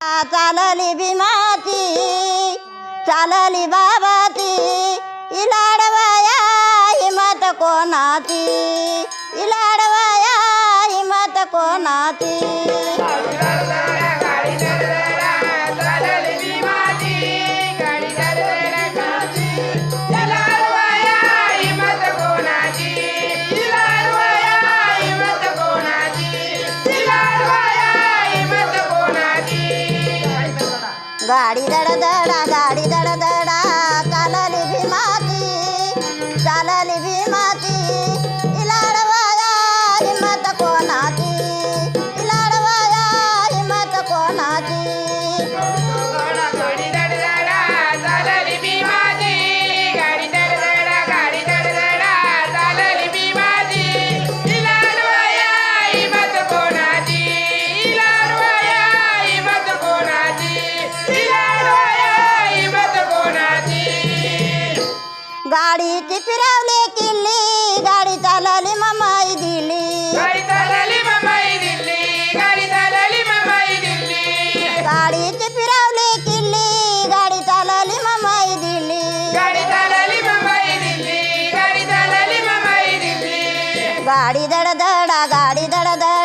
चालली भीमाती चालली बाबाती इलाडवाया हिमत कोणाची इलाडवाया हिमत कोणाची गाडी दडदडा गाडीची फिरवली किल्ली गाडी चालली ममाई दिली गाडी चालली ममाई दिल्ली गाडी चालली ममाई दिल्ली गाडीची फिरवली किल्ली गाडी चालली ममाई दिली गाडी चालली मुंबई दिल्ली गाडी चालली मुंबई दिल्ली गाडी दडदडा गाडी दडदडा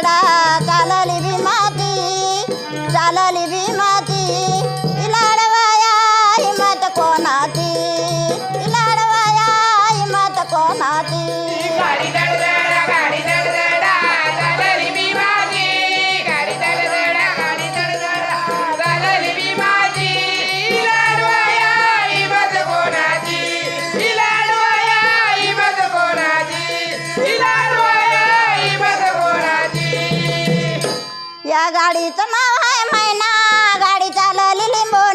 या गाडीचं नाव आहे मैना गाडी चालवली लिंबू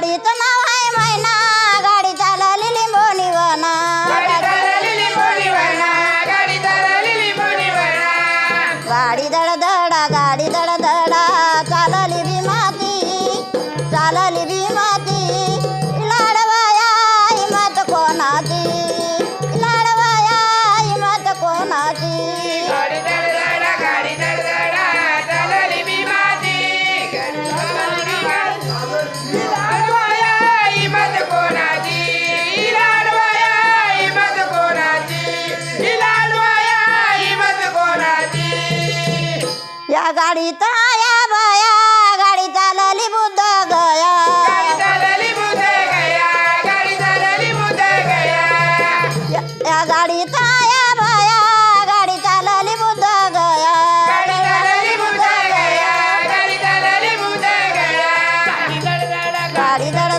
गाडीत नाव आहे मैना. गाडी चालली लिंबोनीवना गाडी दडधडा गाडी दडधडा चालली बी माती चालली बी माती. लाडवाया ही मात कोणाची? गाडीत आया बाया गाडी चालली गया. आया बाया गाडी चालली बुद्ध गया. गाडी दड